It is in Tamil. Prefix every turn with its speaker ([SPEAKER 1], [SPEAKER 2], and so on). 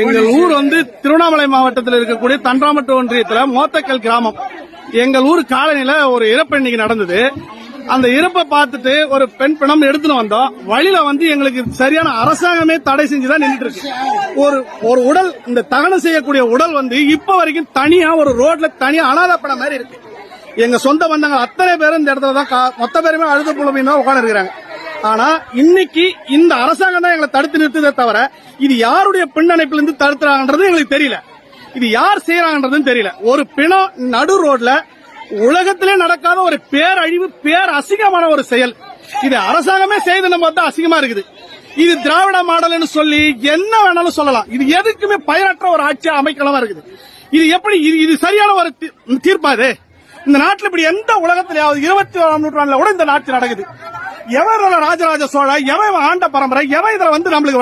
[SPEAKER 1] எங்கள் ஊர் வந்து திருவண்ணாமலை மாவட்டத்தில் இருக்கக்கூடிய தன்றாமட்டு ஒன்றியத்துல மோத்தக்கல் கிராமம். எங்கள் ஊர் காலனில ஒரு இறப்பு இன்னைக்கு நடந்தது. அந்த இறப்பை பார்த்துட்டு ஒரு பெண் பிணம் எடுத்துன்னு வந்தோம். வழியில வந்து எங்களுக்கு சரியான அரசாங்கமே தடை செஞ்சுதான் நின்றுட்டு இருக்கு ஒரு ஒரு உடல் இந்த தகனம் செய்யக்கூடிய உடல் வந்து இப்ப வரைக்கும் தனியா ஒரு ரோட்ல தனியா அனாதப்பட படம் மாதிரி இருக்கு. எங்க சொந்த பந்தங்கள் அத்தனை பேரும் இந்த இடத்துல தான் மொத்த பேருமே அழுது புலமையும் உட்காந்து இருக்கிறாங்க ஆனா இன்னைக்கு இந்த அரசாங்கம் தான் எங்களை தடுத்து நிறுத்துதே தவிர இது யாருடைய பின்னணைப்புல இருந்து தடுத்துறாங்கன்றது எங்களுக்கு தெரியல. இது யார் செய்யறாங்கன்றதும் தெரியல. ஒரு பிணம் நடு ரோட்ல உலகத்திலே நடக்காத ஒரு பேரழிவு பேர் அசிங்கமான ஒரு செயல். இது அரசாங்கமே செய்து நம்ம பார்த்தா அசிங்கமா இருக்குது. இது திராவிட மாடல்னு சொல்லி என்ன வேணாலும் சொல்லலாம். இது எதுக்குமே பயனற்ற ஒரு ஆட்சியா அமைக்கலாம் இருக்குது. இது எப்படி இது இது சரியான ஒரு தீ- தீர்ப்பா இது? இந்த நாட்டில் இப்படி எந்த உலகத்திலேயாவது இருபத்தி ஓராம் நூற்றாண்டுல கூட இந்த நாட்டு நடக்குது. எவன் ராஜராஜ சோழ எவன் ஆண்ட பரம்பரை? எவன் இதுல வந்து நம்மளுக்கு